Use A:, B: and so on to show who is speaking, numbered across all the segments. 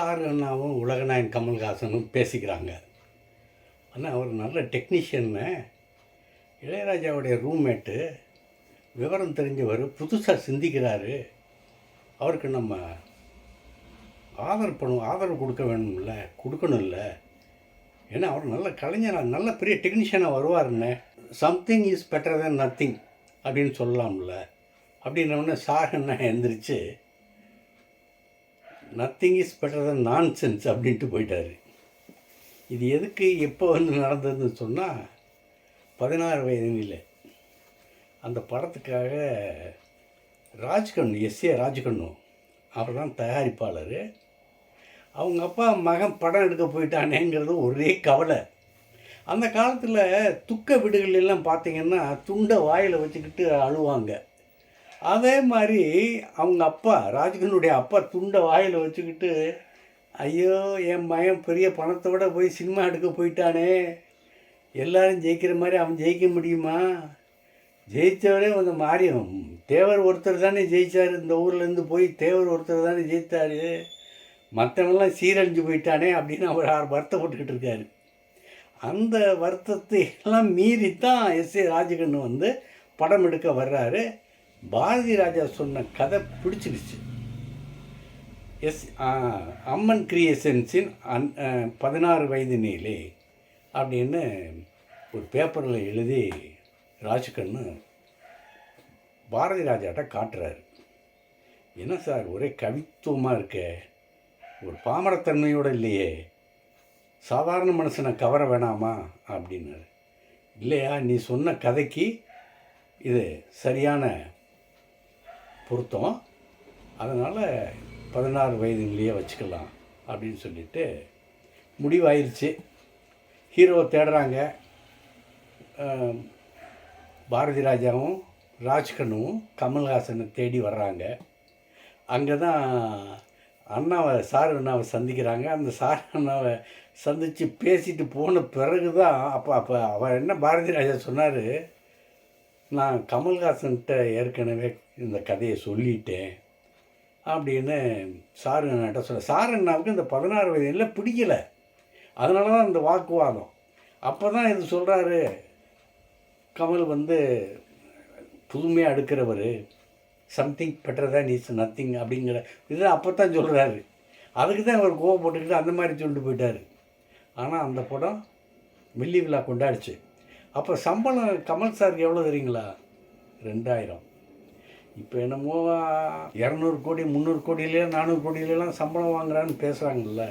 A: Sir அண்ணாவும் உலகநாயன் கமல்ஹாசனும் பேசிக்கிறாங்க. ஆனால் அவர் நல்ல டெக்னீஷியன்னு இளையராஜாவுடைய ரூம்மேட்டு விவரம் தெரிஞ்சவர் புதுசாக சிந்திக்கிறாரு. அவருக்கு நம்ம ஆதரவு பண்ணும் ஆதரவு கொடுக்க வேணும்ல கொடுக்கணும்ல. ஏன்னா அவர் நல்ல கலைஞராக நல்ல பெரிய டெக்னீஷியனாக வருவாருன்னு. Something is better than nothing அப்படின்னு சொல்லலாம்ல. அப்படின்னோடனே சார் என்ன எழுந்திரிச்சு நத்திங் இஸ் பெட்டர் தன் நான் சென்ஸ் அப்படின்ட்டு போயிட்டாரு. இது எதுக்கு எப்போ வந்து நடந்ததுன்னு சொன்னால் பதினாறு வயதினில். அந்த படத்துக்காக ராஜ்கண்ணு எஸ்ஏ ராஜ்கண்ணு அவர் தான் தயாரிப்பாளர். அவங்க அப்பா மகன் படம் எடுக்க போயிட்டானேங்கிறது ஒரே கவலை. அந்த காலத்தில் துக்க வீடுகள் எல்லாம் பார்த்தீங்கன்னா துண்டை வாயில் வச்சுக்கிட்டு அழுவாங்க. அதே மாதிரி அவங்க அப்பா ராஜ்கனுடைய அப்பா துண்டை வாயில் வச்சுக்கிட்டு ஐயோ என் மயம் பெரிய பணத்தோட போய் சினிமா எடுக்க போயிட்டானே. எல்லாரும் ஜெயிக்கிற மாதிரி அவன் ஜெயிக்க முடியுமா? ஜெயித்தவரே வந்து மாறியும் தேவர் ஒருத்தர் தானே ஜெயித்தார் இந்த ஊர்லேருந்து போய் தேவர் ஒருத்தர் தானே ஜெயித்தார். மற்றவெல்லாம் சீரழிஞ்சு போயிட்டானே அப்படின்னு அவர் ஆறு வருத்தப்பட்டுக்கிட்டு இருக்காரு. அந்த வருத்தத்தை எல்லாம் மீறித்தான் எஸ் ஏ ராஜகண்ணு வந்து படம் எடுக்க வர்றாரு. பாரதி ராஜா சொன்ன கதை பிடிச்சிருச்சு எஸ் அம்மன் கிரியேஷன்ஸின் அன் பதினாறு வயது நீலே அப்படின்னு ஒரு பேப்பரில் எழுதி ராஜ்கண்ணு பாரதி ராஜாட்ட காட்டுறாரு. என்ன சார் ஒரே கவித்துவமாக இருக்க? ஒரு பாமரத்தன்மையோடு இல்லையே. சாதாரண மனுஷனை கவர வேணாமா? அப்படின்னாரு. இல்லையா நீ சொன்ன கதைக்கு இது சரியான பொருத்தம். அதனால் பதினாறு வயதுலேயே வச்சுக்கலாம் அப்படின்னு சொல்லிட்டு முடிவாயிருச்சு. ஹீரோவை தேடுறாங்க. பாரதி ராஜாவும் ராஜ்கண்ணும் கமல்ஹாசனை தேடி வர்றாங்க. அங்கே தான் அண்ணாவை சார் அண்ணாவை சந்திக்கிறாங்க. அந்த சார் அண்ணாவை சந்தித்து பேசிட்டு போன பிறகு தான் அப்போ அப்போ அவர் என்ன பாரதி ராஜா சொன்னார்? நான் கமல்ஹாசன்கிட்ட ஏற்கனவே இந்த கதையை சொல்லிட்டேன் அப்படின்னு சார் அண்ணாட்ட சொல்ல சார் அண்ணாவுக்கு இந்த பதினாறு வயதில் பிடிக்கல. அதனால தான் இந்த வாக்குவாதம். அப்போ தான் இது சொல்கிறாரு கமல் வந்து புதுமையாக எடுக்கிறவர் something better than is nothing அப்படிங்கிற இது அப்போ தான் சொல்கிறாரு அதுக்கு தான் அவர் கோவப்பட்டுக்கிட்டு அந்த மாதிரி சொல்லிட்டு போயிட்டார். ஆனால் அந்த படம் வெள்ளி விழா கொண்டாடுச்சு. அப்போ சம்பளம் கமல் சாருக்கு எவ்வளோ தெரியுங்களா? ரெண்டாயிரம். இப்போ என்னமோ இரநூறு கோடி முந்நூறு கோடியிலே நானூறு கோடியிலலாம் சம்பளம் வாங்குறான்னு பேசுகிறாங்கல்ல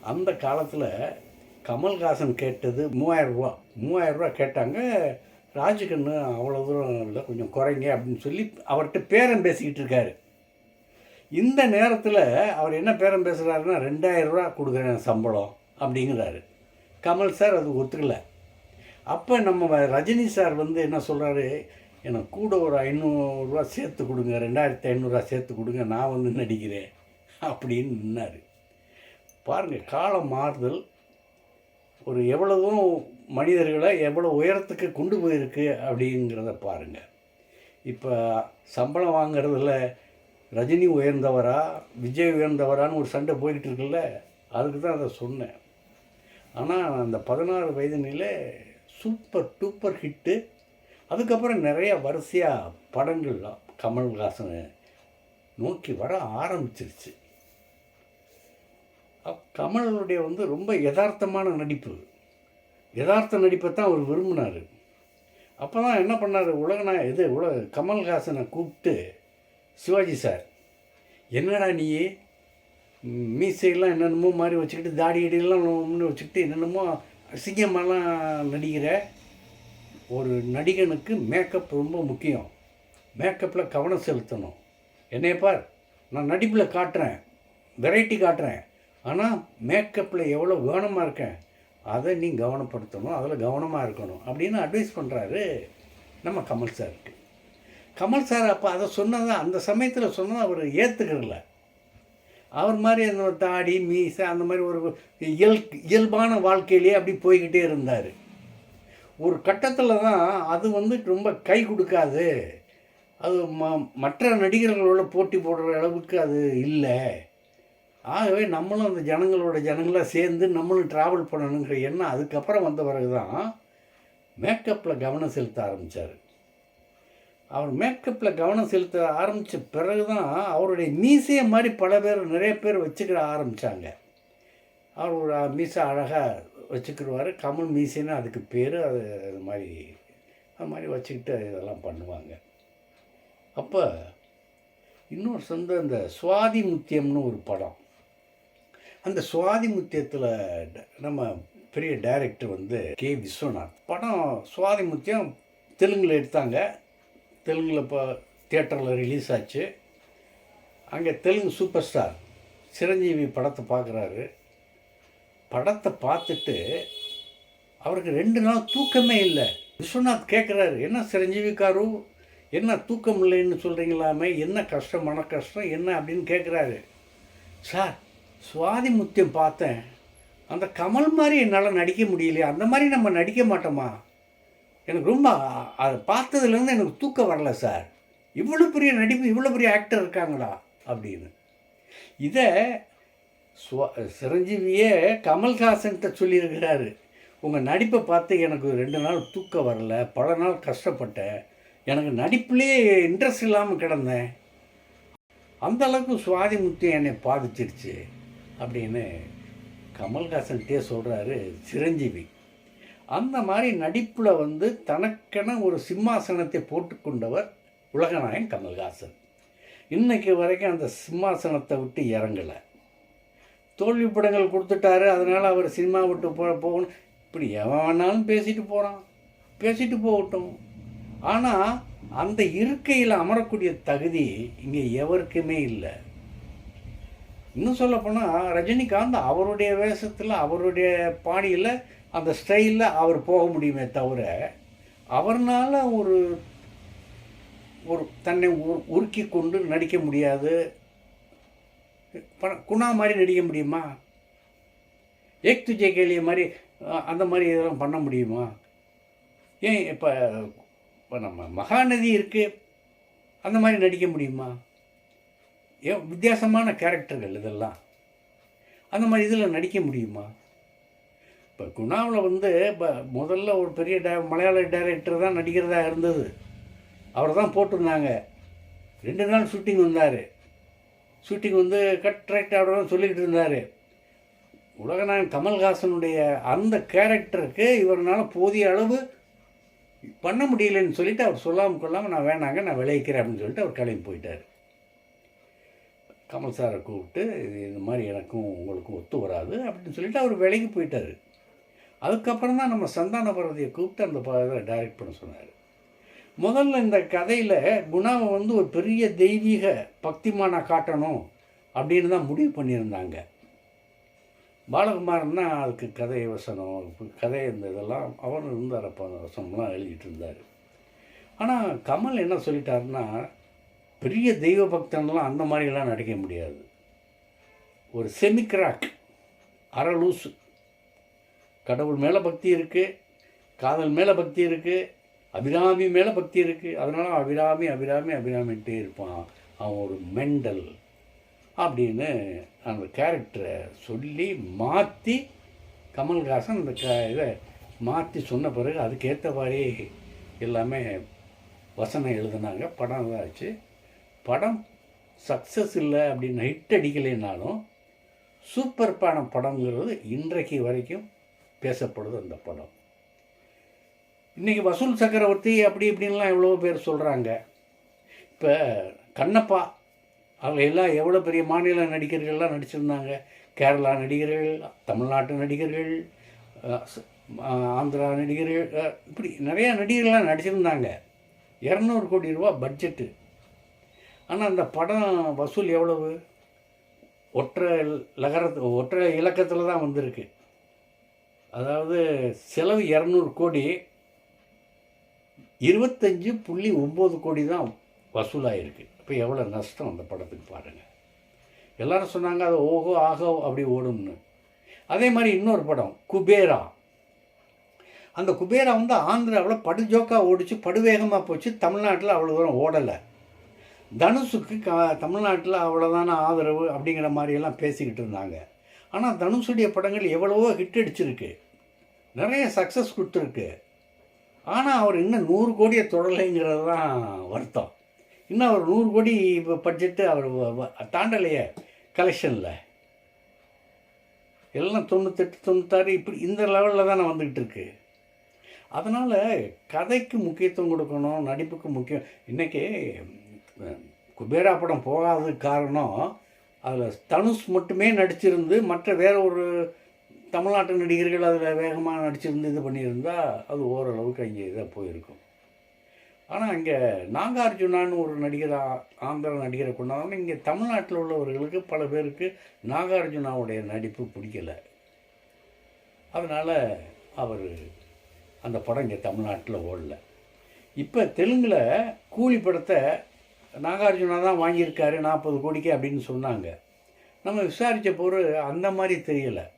A: அந்த காலத்தில் கமல்ஹாசன் கேட்டது மூவாயிரம் ரூபா. கேட்டாங்க ராஜுகண்ணு அவ்வளோ தூரம் இல்லை கொஞ்சம் குறைங்க அப்படின்னு சொல்லி அவர்கிட்ட பேரம் பேசிக்கிட்டு இருக்காரு. இந்த நேரத்தில் அவர் என்ன பேரம் பேசுகிறாருன்னா ரெண்டாயிரம் ரூபா கொடுக்குறேன் சம்பளம் அப்படிங்கிறாரு. கமல் சார் அது ஒத்துக்கலை. அப்போ நம்ம ரஜினி சார் வந்து என்ன சொல்கிறாரு எனக்கு கூட ஒரு ஐநூறுரூவா சேர்த்து கொடுங்க ரெண்டாயிரத்தி ஐநூறுரூவா சேர்த்து கொடுங்க நான் வந்து நடிக்கிறேன் அப்படின்னு நின்னார். பாருங்கள் காலம் மாறுதல். ஒரு எவ்வளவும் மனிதர்களை எவ்வளோ உயரத்துக்கு கொண்டு போயிருக்கு அப்படிங்கிறத பாருங்கள் இப்போ சம்பளம் வாங்குறதுல ரஜினி உயர்ந்தவரா விஜய் உயர்ந்தவரான்னு ஒரு சண்டை போய்கிட்டு இருக்குல்ல அதுக்கு தான் அதை சொன்னேன். ஆனால் அந்த பதினாறு வயதுனில் சூப்பர் டூப்பர் ஹிட்டு அதுக்கப்புறம் நிறைய வரிசையாக படங்கள் கமல்ஹாசனை நோக்கி வர ஆரம்பிச்சிருச்சு. அப் வந்து ரொம்ப யதார்த்தமான நடிப்பு. யதார்த்த நடிப்பை தான் அவர் விரும்பினார். அப்போ தான் என்ன பண்ணார் உலகனா இது உலக கமல்ஹாசனை கூப்பிட்டு சிவாஜி சார் என்னடா நீ ம், மீசையெல்லாம் என்னென்னமோ மாதிரி வச்சுக்கிட்டு தாடி அடியெல்லாம் ஒன்று வச்சுக்கிட்டு என்னென்னமோ அசிங்கமெல்லாம் நடிக்கிற? ஒரு நடிகனுக்கு மேக்கப் ரொம்ப முக்கியம். மேக்கப்பில் கவனம் செலுத்தணும். என்னைய பார் நான் நடிப்பில் காட்டுறேன். வெரைட்டி காட்டுறேன். ஆனால் மேக்கப்பில் எவ்வளோ கவனமாக இருக்கேன் அதை நீ கவனப்படுத்தணும். அதில் கவனமாக இருக்கணும். அப்படின்னு அட்வைஸ் பண்ணுறாரு நம்ம கமல் சாருக்கு கமல் சார் அப்போ அதை சொன்னதை அந்த சமயத்தில் சொன்னதை அவர் ஏற்றுக்கிறல அவர் மாதிரி அந்த தாடி மீசை அந்த மாதிரி ஒரு இயல் இயல்பான வாழ்க்கையிலேயே அப்படி போய்கிட்டே இருந்தார். ஒரு கட்டத்தில் தான் அது வந்து ரொம்ப கை கொடுக்காது. அது ம மற்ற நடிகர்களோட போட்டி போடுற அளவுக்கு அது இல்லை. ஆகவே நம்மளும் அந்த ஜனங்களோட ஜனங்களாக சேர்ந்து நம்மளும் ட்ராவல் பண்ணணுங்கிற எண்ணம் அதுக்கப்புறம் வந்த பிறகு தான் மேக்கப்பில் கவனம் செலுத்த ஆரம்பித்தார் அவர் மேக்கப்பில் கவனம் செலுத்த ஆரம்பித்த பிறகு தான் அவருடைய மீசையை மாதிரி பல பேர் நிறைய பேர் வச்சுக்கிற ஆரம்பித்தாங்க அவர் ஒரு மீசை அழகாக வச்சுக்கிடுவார். கமல் மீசைன்னு அதுக்கு பேர் அது அது மாதிரி அது மாதிரி வச்சுக்கிட்டு இதெல்லாம் பண்ணுவாங்க. அப்போ இன்னொரு சொந்த இந்த சுவாதி முத்தியம்னு ஒரு படம். அந்த சுவாதி முத்தியத்தில் நம்ம பெரிய டைரக்டர் வந்து கே விஸ்வநாத். படம் சுவாதி முத்தியம் தெலுங்கில் எடுத்தாங்க. தெலுங்கில் இப்போ தியேட்டரில் ரிலீஸ் ஆச்சு. அங்கே தெலுங்கு சூப்பர் ஸ்டார் சிரஞ்சீவி படத்தை பார்க்குறாரு படத்தை பார்த்துட்டு அவருக்கு ரெண்டு நாள் தூக்கமே இல்லை. விஸ்வநாத் கேட்குறாரு என்ன சிரஞ்சீவிக்காரு என்ன தூக்கம் இல்லைன்னு சொல்கிறீங்களாமே என்ன கஷ்டம் மன கஷ்டம்? என்ன? அப்படின்னு கேட்குறாரு சார் சுவாதி முத்தியம் பார்த்தேன். அந்த கமல் மாதிரி என்னால் நடிக்க முடியலையே. அந்த மாதிரி நம்ம நடிக்க மாட்டோமா? எனக்கு ரொம்ப அதை பார்த்ததுலேருந்து எனக்கு தூக்கம் வரல சார். இவ்வளோ பெரிய நடிப்பு இவ்வளோ பெரிய ஆக்டர் இருக்காங்களா? அப்படின்னு. இதை சுவா சிரஞ்சீவியே கமல்ஹாசன்கிட்ட சொல்லியிருக்கிறாரு. உங்கள் நடிப்பை பார்த்து எனக்கு ரெண்டு நாள் தூக்கம் வரல பல நாள் கஷ்டப்பட்டேன். எனக்கு நடிப்புலேயே இன்ட்ரெஸ்ட் இல்லாமல் கிடந்தேன். அந்த அளவுக்கு சுவாதி என்னை பாதிச்சிருச்சு அப்படின்னு கமல்ஹாசன்கிட்டே சொல்கிறாரு சிரஞ்சீவி. அந்த மாதிரி நடிப்பில் வந்து தனக்கென ஒரு சிம்மாசனத்தை போட்டுக்கொண்டவர் உலகநாயகன் கமல்ஹாசன். இன்றைக்கு வரைக்கும் அந்த சிம்மாசனத்தை விட்டு இறங்கலை. தோல்வி படங்கள் கொடுத்துட்டாரு அதனால் அவர் சினிமா விட்டு போ போகணும். இப்படி எவன் வேணாலும் பேசிட்டு போகிறான் பேசிட்டு போகட்டும். ஆனால் அந்த இருக்கையில் அமரக்கூடிய தகுதி இங்கே எவருக்குமே இல்லை. இன்னும் சொல்லப்போனால் ரஜினிகாந்த் அவருடைய வேஷத்தில் அவருடைய பாணியில் அந்த ஸ்டைலில் அவர் போக முடியுமே தவிர அவர்னால் ஒரு ஒரு தன்னை உருக்கி கொண்டு நடிக்க முடியாது. குணா மாதிரி நடிக்க முடியுமா? ஏக் துஜே கேலிய மாதிரி அந்த மாதிரி இதெல்லாம் பண்ண முடியுமா? ஏன் இப்போ இப்போ நம்ம மகாநதி இருக்குது அந்த மாதிரி நடிக்க முடியுமா? ஏன் வித்தியாசமான கேரக்டர்கள் இதெல்லாம். அந்த மாதிரி இதில் நடிக்க முடியுமா? இப்போ குணாவில் வந்து இப்போ முதல்ல ஒரு பெரிய டே மலையாள டைரக்டர் தான் நடிக்கிறதா இருந்தது. அவர் தான் போட்டிருந்தாங்க. ரெண்டு நாள் ஷூட்டிங் வந்தார். ஷூட்டிங் வந்து கட் ரைட் அப்படின்னு சொல்லிக்கிட்டு இருந்தார். உலகநாயகன் கமல்ஹாசனுடைய அந்த கேரக்டருக்கு இவரால் போதிய அளவு பண்ண முடியலன்னு சொல்லிட்டு அவர் சொல்லாமல் கொள்ளாமல் நான் வேணாங்க நான் விளைவிக்கிறேன் அப்படின்னு சொல்லிட்டு அவர் கிளம்பி போயிட்டார். கமல் சாரை கூப்பிட்டு இது இந்த மாதிரி எனக்கும் உங்களுக்கும் ஒத்து வராது அப்படின்னு சொல்லிட்டு அவர் விலைக்கு போயிட்டார். அதுக்கப்புறம் தான் நம்ம சந்தான பரதியை கூப்பிட்டு அந்த இதை டைரக்ட் பண்ண சொன்னார். முதல்ல இந்த கதையில் குணாவை வந்து ஒரு பெரிய தெய்வீக பக்திமானை காட்டணும் அப்படின்னு தான் முடிவு பண்ணியிருந்தாங்க. பாலகுமாரன் தான் அதுக்கு கதை வசனம் கதை இந்த இதெல்லாம் அவர் இருந்தார் அப்போ வசனம்லாம் எழுதிட்டு இருந்தார். ஆனால் கமல் என்ன சொல்லிட்டாருன்னா பெரிய தெய்வ பக்தன்லாம் அந்த மாதிரிலாம் நடிக்க முடியாது. ஒரு செமிக்ராக் அரலூசு கடவுள் மேலே பக்தி இருக்குது காதல் மேலே பக்தி இருக்குது அபிராமி மேலே பக்தி இருக்குது அதனால அபிராமி அபிராமி அபிராமின்ட்டே இருப்பான். அவன் ஒரு மெண்டல் அப்படின்னு அந்த கேரக்டரை சொல்லி மாற்றி கமல்ஹாசன் அந்த க இதை மாற்றி சொன்ன பிறகு அதுக்கேற்ற மாதிரி எல்லாமே வசனம் எழுதுனாங்க. படம் ஆச்சு படம் சக்ஸஸ் இல்லை அப்படின்னு ஹிட் அடிக்கலைன்னாலும் சூப்பர் பான படங்கிறது இன்றைக்கு வரைக்கும் பேசப்படுது அந்த படம். இன்றைக்கி வசூல் சக்கரவர்த்தி அப்படி இப்படின்லாம் எவ்வளோ பேர் சொல்கிறாங்க இப்போ கண்ணப்பா அவங்க எல்லாம் எவ்வளோ பெரிய மாநில நடிகர்கள்லாம் நடிச்சிருந்தாங்க. கேரளா நடிகர்கள் தமிழ்நாட்டு நடிகர்கள் ஆந்திரா நடிகர்கள் இப்படி நிறையா நடிகர்கள்லாம் நடிச்சிருந்தாங்க. இரநூறு கோடி ரூபா பட்ஜெட்டு ஆனால் அந்த படம் வசூல் எவ்வளவு? ஒற்றை லகரத்து ஒற்றை இலக்கத்தில் தான் வந்திருக்கு. அதாவது செலவு இரநூறு கோடி. இருபத்தஞ்சு புள்ளி ஒம்பது கோடி தான் வசூலாயிருக்கு. இப்போ எவ்வளோ நஷ்டம் அந்த படத்துக்கு பாருங்கள் எல்லாரும் சொன்னாங்க அது ஓஹோ ஆகோ அப்படி ஓடும்னு. அதே மாதிரி இன்னொரு படம் குபேரா. அந்த குபேரா வந்து ஆந்திராவில் படுஜோக்கா ஓடிச்சு படுவேகமாக போச்சு. தமிழ்நாட்டில் அவ்வளோ தூரம் ஓடலை. தனுஷுக்கு க தமிழ்நாட்டில் அவ்வளோதான ஆதரவு அப்படிங்கிற மாதிரியெல்லாம் பேசிக்கிட்டு இருந்தாங்க. ஆனால் தனுஷுடைய படங்கள் எவ்வளவோ ஹிட் அடிச்சிருக்கு. நிறைய சக்ஸஸ் கொடுத்துருக்கு. ஆனால் அவர் இன்னும் நூறு கோடியை தொடலைங்கிறது தான் வருத்தம். இன்னும் அவர் நூறு கோடி இப்போ பட்ஜெட்டு அவர் தாண்டலையே கலெக்ஷனில் எல்லாம் தொண்ணூத்தெட்டு தொண்ணூத்தாறு இப்படி இந்த லெவலில் தானே வந்துக்கிட்டு இருக்கு. அதனால் கதைக்கு முக்கியத்துவம் கொடுக்கணும் நடிப்புக்கு முக்கியம். இன்றைக்கி குபேரா படம் போகாததுக்கு காரணம் அதில் தனுஷ் மட்டுமே நடிச்சிருந்து மற்ற வேற ஒரு தமிழ்நாட்டு நடிகர்கள் அதில் வேகமாக நடிச்சிருந்து இது பண்ணியிருந்தா அது ஓரளவுக்கு அங்கே இதாக போயிருக்கும். ஆனால் இங்கே நாகார்ஜுனான்னு ஒரு நடிகர் ஆ- ஆந்திர நடிகரை கொண்டாங்க இங்கே தமிழ்நாட்டில் உள்ளவர்களுக்கு பல பேருக்கு நாகார்ஜுனாவுடைய நடிப்பு பிடிக்கல. அதனால் அவர் அந்த படம் இங்கே தமிழ்நாட்டில் ஓடல. இப்போ தெலுங்கில் கூலி படத்தை நாகார்ஜுனா தான் வாங்கியிருக்காரு நாற்பது கோடிக்கு அப்படின்னு சொன்னாங்க. நம்ம விசாரித்த போது அந்த மாதிரி தெரியலை.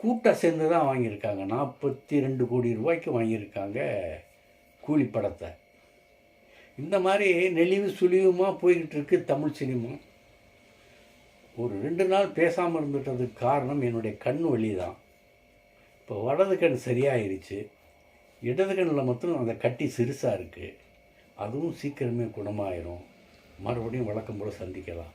A: கூட்டம் சேர்ந்து தான் வாங்கியிருக்காங்க. நாற்பத்தி ரெண்டு கோடி ரூபாய்க்கு வாங்கியிருக்காங்க கூலி படத்தை. இந்த மாதிரி நெளிவு சுழிவுமாக போய்கிட்டு இருக்கு தமிழ் சினிமா. ஒரு ரெண்டு நாள் பேசாமல் இருந்துட்டதுக்கு காரணம் என்னுடைய கண் வலி தான் இப்போ வலது கண் சரியாயிருச்சு. இடது கண்ணில் மட்டும் அந்த கட்டி சிறுசாக இருக்குது அதுவும் சீக்கிரமே குணமாயிரும். மறுபடியும் வழக்கம் போல் சந்திக்கலாம்.